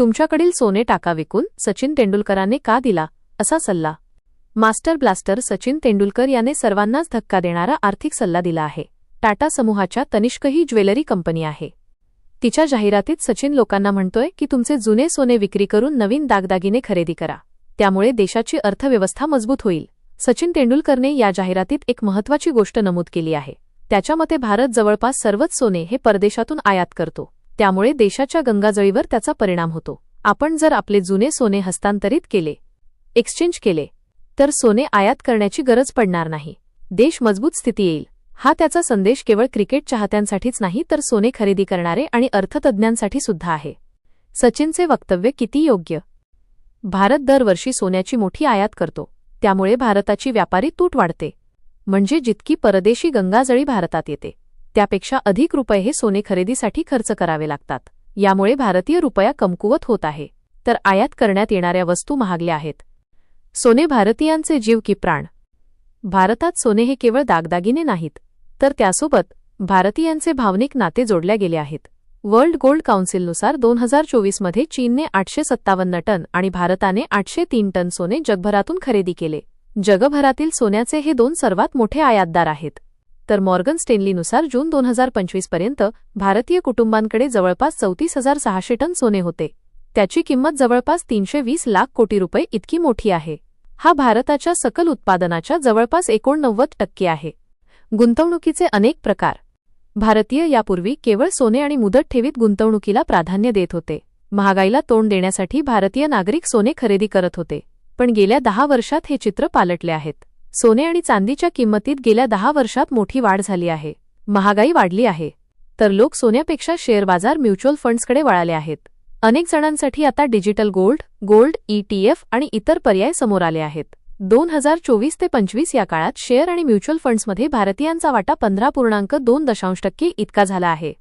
तुमच्याकडील सोने टाका विकून सचिन तेंडुलकराने का दिला असा सल्ला. मास्टर ब्लास्टर सचिन तेंडुलकर याने सर्वांनाच धक्का देणारा आर्थिक सल्ला दिला आहे. टाटा समूहाच्या तनिष्क ही ज्वेलरी कंपनी आहे. तिच्या जाहिरातीत सचिन लोकांना म्हणतोय की तुमचे जुने सोने विक्री करून नवीन दागदागिने खरेदी करा. त्यामुळे देशाची अर्थव्यवस्था मजबूत होईल. सचिन तेंडुलकरने या जाहिरातीत एक महत्त्वाची गोष्ट नमूद केली आहे. त्याच्या मते भारत जवळपास सर्वच सोने हे परदेशातून आयात करतो. त्यामुळे देशाच्या गंगाजळीवर त्याचा परिणाम होतो. आपण जर आपले जुने सोने हस्तांतरित केले एक्सचेंज केले तर सोने आयात करण्याची गरज पडणार नाही. देश मजबूत स्थिती येईल. हा त्याचा संदेश केवळ क्रिकेट चाहत्यांसाठीच नाही तर सोने खरेदी करणारे आणि अर्थतज्ज्ञांसाठी सुद्धा आहे. सचिनचे वक्तव्य किती योग्य? भारत दरवर्षी सोन्याची मोठी आयात करतो. त्यामुळे भारताची व्यापारी तूट वाढते. म्हणजे जितकी परदेशी गंगाजळी भारतात येते. त्यापेक्षा अधिक रुपये हे सोने खरेदीसाठी खर्च करावे लागतात. यामुळे भारतीय रुपया कमकुवत होत आहे. तर आयात करण्यात येणाऱ्या वस्तू महागल्या आहेत. सोने भारतीयांचे जीव की प्राण. भारतात सोने हे केवळ दागदागिने नाहीत तर त्यासोबत भारतीयांचे भावनिक नाते जोडल्या गेले आहेत. वर्ल्ड गोल्ड काउन्सिलनुसार दोन हजार चोवीसमध्ये चीनने आठशे सत्तावन्न टन आणि भारताने आठशे तीन टन सोने जगभरातून खरेदी केले. जगभरातील सोन्याचे हे दोन सर्वात मोठे आयातदार आहेत. तर मॉर्गन स्टेनलीनुसार जून दोन हजार पंचवीसपर्यंत भारतीय कुटुंबांकडे जवळपास चौतीस हजार सहाशे टन सोने होते. त्याची किंमत जवळपास तीनशे वीस लाख कोटी रुपये इतकी मोठी आहे. हा भारताच्या सकल उत्पादनाच्या जवळपास एकोणनव्वद टक्के आहे. गुंतवणुकीचे अनेक प्रकार. भारतीय यापूर्वी केवळ सोने आणि मुदत ठेवीत गुंतवणुकीला प्राधान्य देत होते. महागाईला तोंड देण्यासाठी भारतीय नागरिक सोने खरेदी करत होते. पण गेल्या दहा वर्षात हे चित्र पालटले आहेत. सोने आणि चांदीच्या किंमतीत गेल्या दहा वर्षात मोठी वाढ झाली आहे. महागाई वाढली आहे. तर लोक सोन्यापेक्षा शेअर बाजार म्युच्युअल फंड्सकडे वळाले आहेत. अनेक जणांसाठी आता डिजिटल गोल्ड गोल्ड ईटीएफ आणि इतर पर्याय समोर आले आहेत. दोन हजार चोवीस ते पंचवीस या काळात शेअर आणि म्युच्युअल फंड्समध्ये भारतीयांचा वाटा पंधरा पूर्णांक दोन दशांश टक्के इतका झाला आहे.